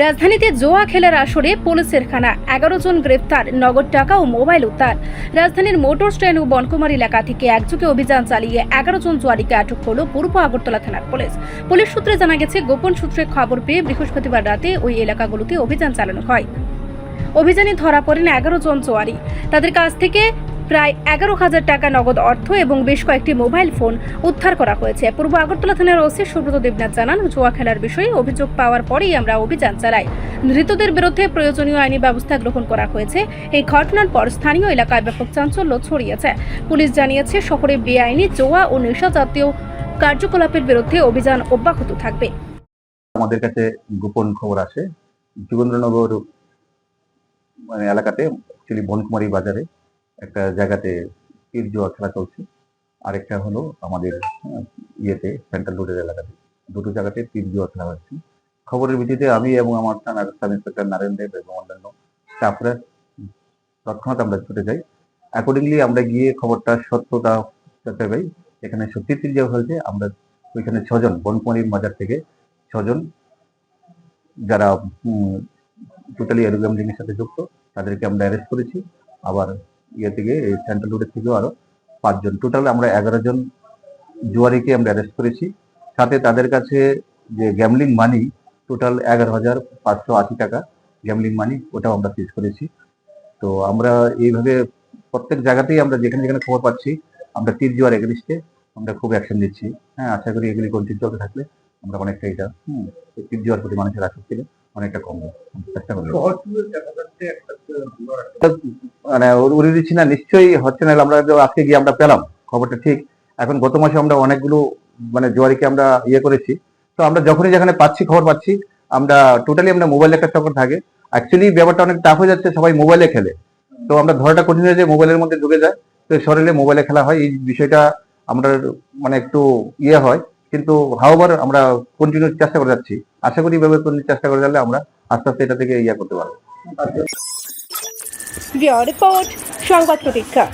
রাজধানীতে জোয়া খেলার আসরে পুলিশের খানা। এগারো জন গ্রেফতার নগদ টাকা ও মোবাইল উদ্ধার। রাজধানীর মোটর স্ট্যান্ড ও বনকুমার এলাকা থেকে একযোগে অভিযান চালিয়ে এগারো জন জুয়ারিকে আটক করল পূর্ব আগরতলা থানার পুলিশ। পুলিশ সূত্রে জানা গেছে, গোপন সূত্রে খবর পেয়ে বৃহস্পতিবার রাতে ওই এলাকাগুলোতে অভিযান চালানো হয়। অভিযানে ধরা পড়েন এগারো জন জোয়ারি। তাদের কাছ থেকে প্রায় এগারো হাজার টাকা নগদ অর্থ এবং বেশ কয়েকটি মোবাইল ফোন উদ্ধার করা হয়েছে। পূর্ব আগরতলা থানার ওসি সুব্রত দেবনাথ জানান, জুয়া খেলার বিষয়ে অভিযোগ পাওয়ার পরেই আমরা অভিযান চালাই। ধৃতদের বিরুদ্ধে প্রয়োজনীয় আইনি ব্যবস্থা গ্রহণ করা হয়েছে। এই ঘটনার পর স্থানীয় এলাকায় ব্যাপক চাঞ্চল্য ছড়িয়েছে। পুলিশ জানিয়েছে, শহরে বেআইনি, জোয়া ও নেশা জাতীয় কার্যকলাপের বিরুদ্ধে অভিযান অব্যাহত থাকবে। আমাদের কাছে গোপন খবর আসে। যোগেন্দ্রনগর মানে এলাকাতে, অ্যাকচুয়ালি বনকুমারী বাজারে একটা জায়গাতে তীর জুয়া খেলা চলছে। আরেকটা হলো আমাদের ইয়েতে সেন্ট্রাল রোডের এলাকাতে। দুটো জায়গাতে তীর জুয়া খেলা হচ্ছে। খবরের ভিত্তিতে আমি এবং আমার থানার সাব ইন্সপেক্টর নারায়ণ দেব এবং অন্যান্য স্টাফরা তৎক্ষণাৎ আমরা ছুটে যাই। অ্যাকর্ডিংলি আমরা গিয়ে খবরটা, সত্যতা পেতে পাই এখানে সত্যি তীর জুয়া হয়েছে। আমরা ওইখানে ছজন, বনকুমারী মাজার থেকে ছজন, যারা টোটালি এরো গ্যামলিংয়ের সাথে যুক্ত, তাদেরকে আমরা অ্যারেস্ট করেছি। আবার ইয়ে থেকে সেন্ট্রাল রোডের থেকেও আরও পাঁচজন। টোটাল আমরা এগারো জন জুয়ারিকে আমরা অ্যারেস্ট করেছি। সাথে তাদের কাছে যে গ্যামলিং মানি টোটাল এগারো হাজার পাঁচশো আশি টাকা গ্যামলিং মানি ওটাও আমরা সিজ করেছি। তো আমরা এইভাবে প্রত্যেক জায়গাতেই আমরা যেখানে যেখানে খবর পাচ্ছি, আমরা তীর জুয়ার এগেনিস্টে আমরা খুব অ্যাকশন নিচ্ছি। হ্যাঁ আশা করি এগুলি কন্টিনিউ চলতে থাকলে আমরা অনেকটা এটা, হুম তীর জুয়ার প্রতি মানুষের আসক্তি অনেকটা কমবে। চেষ্টা করব। মানে উড়ে দিচ্ছি না, নিশ্চয়ই হচ্ছে না আমরা আজকে গিয়ে আমরা পেলাম, খবরটা ঠিক। এখন গত মাসে আমরা অনেকগুলো মানে জোয়ারিকে আমরা ইয়ে করেছি। তো আমরা যখনই যেখানে পাচ্ছি খবর পাচ্ছি, আমরা টোটালি আমরা মোবাইল একটা চক্কর থাকে। অ্যাকচুয়ালি ব্যাপারটা অনেক টাফ হয়ে যাচ্ছে, সবাই মোবাইলে খেলে। তো আমরা ধরাটা কঠিন হয়ে যায় মোবাইলের মধ্যে ঢুকে যায়। তো শরীরে মোবাইলে খেলা হয়, এই বিষয়টা আমরা মানে একটু ইয়ে হয়। কিন্তু হাওবার আমরা কন্টিনিউ চেষ্টা করে যাচ্ছি। আশা করি এভাবে চেষ্টা করে গেলে আমরা আস্তে আস্তে এটা থেকে ইয়ে করতে পারব। রিপোর্ট সংবাদ প্রতীক্ষা।